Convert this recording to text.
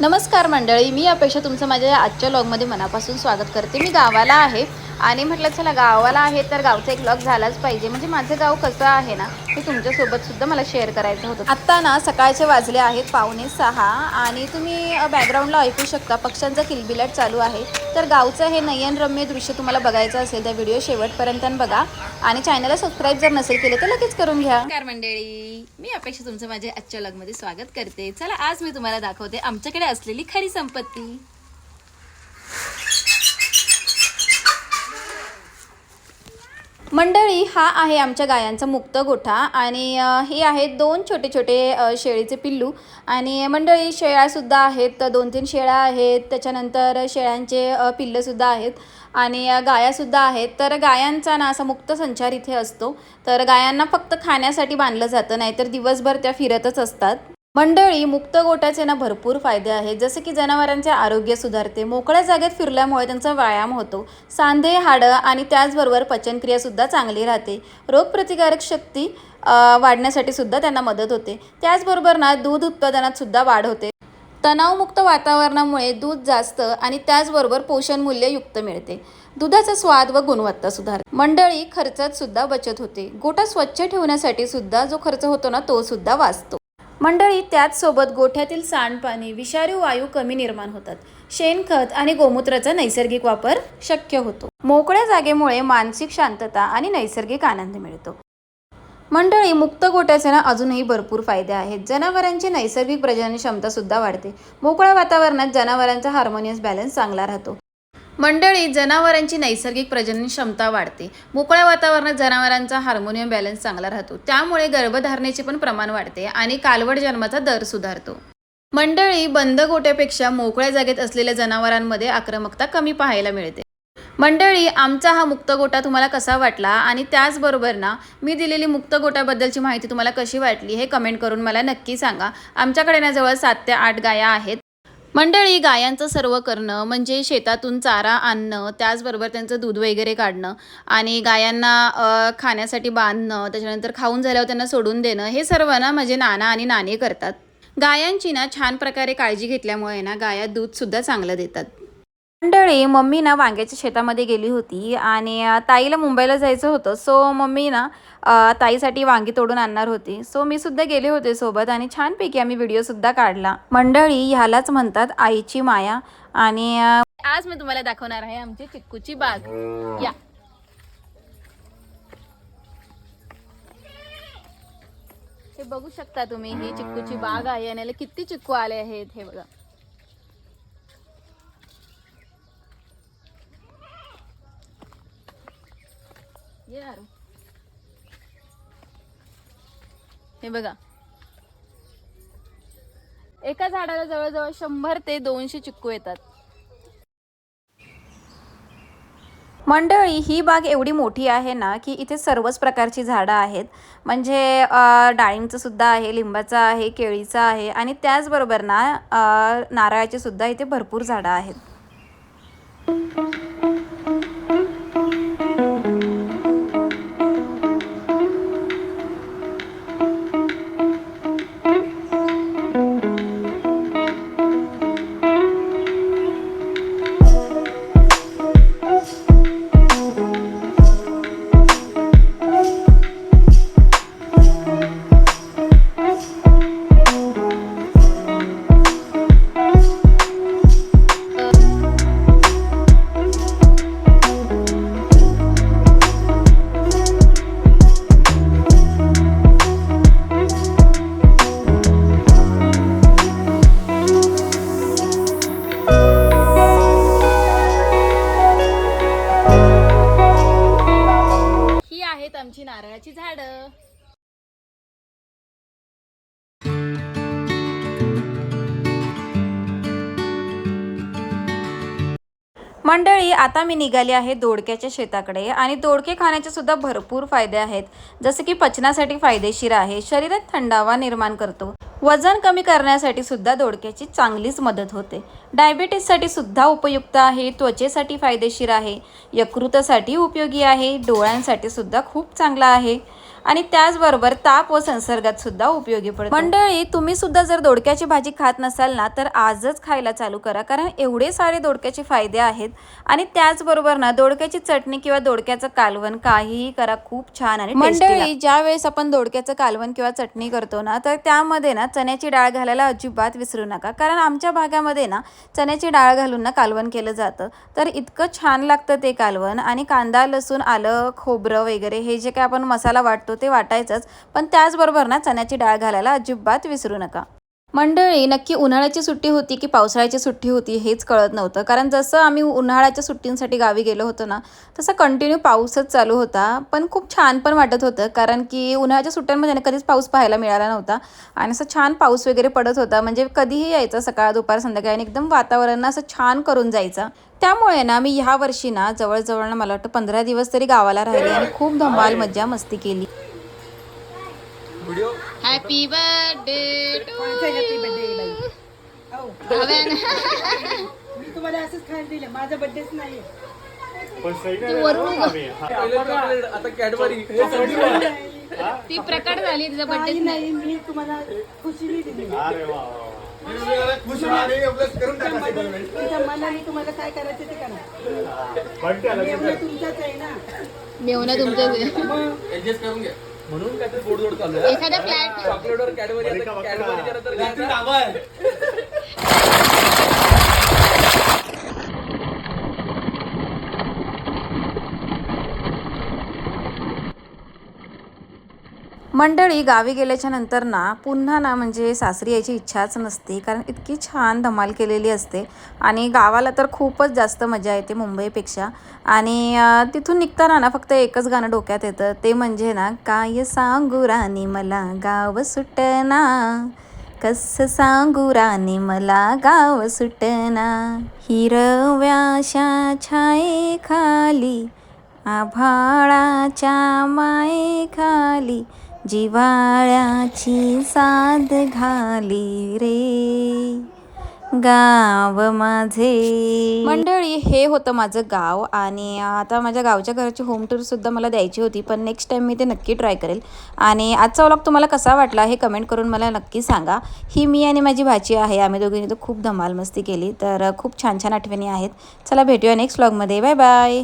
नमस्कार मंडळी मी अपेक्षा तुमचं माझ्या आजच्या लॉगमध्ये मनापासून स्वागत करते. मी गावाला आहे. आणि म्हटलं चला गावाला आहे तर गावचा एक लॉग झालाच पाहिजे. म्हणजे माझं गाव कसं आहे ना हे तुमच्यासोबत सुद्धा मला शेअर करायचं होतं. आत्ता ना सकाळचे वाजले आहेत पावणे सहा. आणि तुम्ही बॅकग्राऊंडला ऐकू शकता पक्ष्यांचा किलबिलाट चालू आहे. तर गावचं हे नयनरम्य दृश्य तुम्हाला बघायचं असेल तर व्हिडिओ शेवटपर्यंत बघा. आणि चॅनलला सबस्क्राईब जर नसेल केले तर लगेच करून घ्या. नमस्कार मंडळी. मी अपेक्षा तुमचं माझ्या आजच्या लग्नमध्ये स्वागत करते. चला आज मी तुम्हाला दाखवते आमच्याकडे असलेली खरी संपत्ती. मंडळी हा आहे आमच्या गायांचा मुक्त गोठा आणि हे आहेत दोन छोटे छोटे शेळीचे पिल्लू आणि मंडळी शेळ्यासुद्धा आहेत. दोन तीन शेळ्या आहेत. त्याच्यानंतर शेळ्यांचे पिल्लंसुद्धा आहेत आणि गायासुद्धा आहेत. तर गायांचा ना असा मुक्त संचार इथे असतो. तर गायांना फक्त खाण्यासाठी बांधलं जातं नाहीतर दिवसभर त्या फिरतच असतात. मंडळी मुक्त गोट्याचे ना भरपूर फायदे आहेत. जसे की जनावरांचे आरोग्य सुधारते. मोकळ्या जागेत फिरल्यामुळे त्यांचा व्यायाम होतो. सांधे हाडं आणि त्याचबरोबर पचनक्रियासुद्धा चांगली राहते. रोगप्रतिकारक शक्ती वाढण्यासाठीसुद्धा वाढण्यासाठी सुद्धा त्यांना मदत होते. त्याचबरोबर ना दूध उत्पादनात सुद्धा वाढ होते. तणावमुक्त वातावरणामुळे दूध जास्त आणि त्याचबरोबर पोषण मूल्ययुक्त मिळते. दुधाचा स्वाद व गुणवत्ता सुधार मंडळी खर्चात सुद्धा बचत होते. गोटा स्वच्छ ठेवण्यासाठी सुद्धा जो खर्च होतो ना तो सुद्धा वाचतो. मंडळी त्याचसोबत गोठ्यातील सांडपाणी विषारी वायू कमी निर्माण होतात. शेणखत आणि गोमूत्राचा नैसर्गिक वापर शक्य होतो. मोकळ्या जागेमुळे मानसिक शांतता आणि नैसर्गिक आनंद मिळतो. मंडळी मुक्त गोट्याचे ना अजूनही भरपूर फायदे आहेत. जनावरांची नैसर्गिक प्रजनन क्षमता सुद्धा वाढते. मोकळ्या वातावरणात जनावरांचा हार्मोनियस बॅलन्स चांगला राहतो. मंडळी जनावरांची नैसर्गिक प्रजनन क्षमता वाढते. मोकळ्या वातावरणात जनावरांचा हार्मोनियम बॅलन्स चांगला राहतो. त्यामुळे गर्भधारणेचे पण प्रमाण वाढते आणि कालवड जन्माचा दर सुधारतो. मंडळी बंद गोट्यापेक्षा मोकळ्या जागेत असलेल्या जनावरांमध्ये आक्रमकता कमी पाहायला मिळते. मंडळी आमचा हा मुक्त गोटा तुम्हाला कसा वाटला? आणि त्याचबरोबर ना मी दिलेली मुक्त गोट्याबद्दलची माहिती तुम्हाला कशी वाटली हे कमेंट करून मला नक्की सांगा. आमच्याकडे ना जवळ सात ते आठ गाया आहेत. मंडळी गायांचं सर्व करणं म्हणजे शेतातून चारा आणणं त्याचबरोबर त्यांचं दूध वगैरे काढणं आणि गायांना खाण्यासाठी बांधणं त्याच्यानंतर खाऊन झाल्यावर त्यांना सोडून देणं हे सर्व ना माझे नाना आणि नाणे करतात. गायांची ना छान प्रकारे काळजी घेतल्यामुळे ना गाया दूधसुद्धा चांगलं देतात. मंडळी मम्मी ना वांग्याच्या शेतामध्ये गेली होती आणि ताईला मुंबईला जायचं होतं. सो मम्मी ना ताईसाठी वांगी तोडून आणणार होती. सो मी सुद्धा गेले होते सोबत आणि छानपैकी आम्ही व्हिडिओ सुद्धा काढला. मंडळी ह्यालाच म्हणतात आईची माया आणि आज मी तुम्हाला दाखवणार आहे आमची चिक्कूची बाग. या. हे बघू शकता तुम्ही ही चिक्कूची बाग आहे आणि याला किती चिक्कू आले आहेत हे बघा. हे बघा. एका झाडाला जवळजवळ शंभर ते दोनशे चिक्कू येतात. मंडळी ही बाग एवढी मोठी आहे ना की इथे सर्वच प्रकारची झाडं आहेत. म्हणजे डाळिंबचं सुद्धा आहे लिंबाचं आहे केळीचं आहे आणि त्याचबरोबर ना नारळाची सुद्धा इथे भरपूर झाडं आहेत. मंडळी आता मी निघाली आहे दोडक्याच्या शेताकडे आणि दोडके खाण्याचे सुद्धा भरपूर फायदे आहेत. जसे की पचनासाठी फायदेशीर आहे शरीरात थंडावा निर्माण करतो. वजन कमी करण्यासाठी सुद्धा दोडक्याची चांगलीच मदत होते. डायबिटीससाठी सुद्धा उपयुक्त आहे त्वचेसाठी फायदेशीर आहे यकृतासाठी उपयोगी आहे डोळ्यांसाठी सुद्धा खूप चांगला आहे. आणि त्याचबरोबर ताप व संसर्गात सुद्धा उपयोगी पडतो. मंडळी तुम्ही सुद्धा जर दोडक्याची भाजी खात नसाल ना तर आजच खायला चालू करा कारण एवढे सारे दोडक्याचे फायदे आहेत. आणि त्याचबरोबर ना दोडक्याची चटणी किंवा दोडक्याचं कालवण काहीही करा खूप छान आणि मंडळी ज्या वेळेस आपण दोडक्याचं कालवण किंवा चटणी करतो ना तर त्यामध्ये ना चण्याची डाळ घालायला अजिबात विसरू नका. कारण आमच्या भागामध्ये ना चण्याची डाळ घालून ना कालवण केलं जातं. तर इतकं छान लागतं ते कालवण. आणि कांदा लसूण आलं खोबरं वगैरे हे जे काय आपण मसाला वाटतो ते वाटायचंच. पण त्याचबरोबर ना चण्याची डाळ घालायला अजिबात विसरू नका. मंडळी नक्की उन्हाळ्याची सुट्टी होती की पावसाळ्याची सुट्टी होती हेच कळत नव्हतं. कारण जसं आम्ही उन्हाळ्याच्या सुट्टींसाठी गावी गेलो होतो ना तसं कंटिन्यू पाऊसच चालू होता. पण खूप छान पण वाटत होतं. कारण की उन्हाळ्याच्या सुट्ट्यांमध्ये ना कधीच पाऊस पाहायला मिळाला नव्हता. आणि असं छान पाऊस वगैरे पडत होता. म्हणजे कधीही यायचा सकाळ दुपार संध्याकाळी आणि एकदम वातावरण असं छान करून जायचं. त्यामुळे ना मी ह्या वर्षी ना जवळजवळ ना मला वाटतं पंधरा दिवस तरी गावाला राहिले आणि खूप धमाल मज्जा मस्ती केली. हॅपी बर्थडे कोणाचा हॅपी बर्थडे बाई? हो मी तुम्हाला असंच खायला दिलं. माझा बर्थडेच नाही पण सही नाही झालं आम्ही. हा. आता कॅडबरी ती प्रकट झाली तिचा काही नाही. मी तुम्हाला खुशीने दिली. तुमच्या मनाने तुम्हाला काय करायचं ते करा. बर्थडे आहे मेवना तुमच्या मग ऍडजस्ट करून घ्या. म्हणून काय गोड गोड चालू आहे एखाद्या फ्लॅट चॉकलेटवर कॅडबरी बकरा. कॅडबरी जरा तर घ्यायचं. मंडळी गावी गेल्याच्यानंतर ना पुन्हा ना म्हणजे सासरी यायची इच्छाच नसते. कारण इतकी छान धमाल केलेली असते. आणि गावाला तर खूपच जास्त मजा येते मुंबईपेक्षा. आणि तिथून निघताना ना फक्त एकच गाणं डोक्यात येतं. ते म्हणजे ना काय सांगू राणी मला गाव सुटना. कस सांगू राणी मला गाव सुटना. हिरव्याशा छाये खाली आभाळाच्या माये खाली जिवाळ्याची साद घाली रे. गाव माझे. मंडळी हे होतं माझं गाव आणि आता माझ्या गावच्या घराची होम टूर सुद्धा मला द्यायची होती पण नेक्स्ट टाइम मी ते नक्की ट्राय करेल. आणि आजचा व्लॉग तुम्हाला कसा वाटला हे कमेंट करून मला नक्की सांगा. ही मी आणि माझी भाची आहे आम्ही दोघींनी तर खूप धमाल मस्ती केली तर खूप छान छान आठवणी आहेत. चला भेटूया नेक्स्ट व्लॉगमध्ये बाय बाय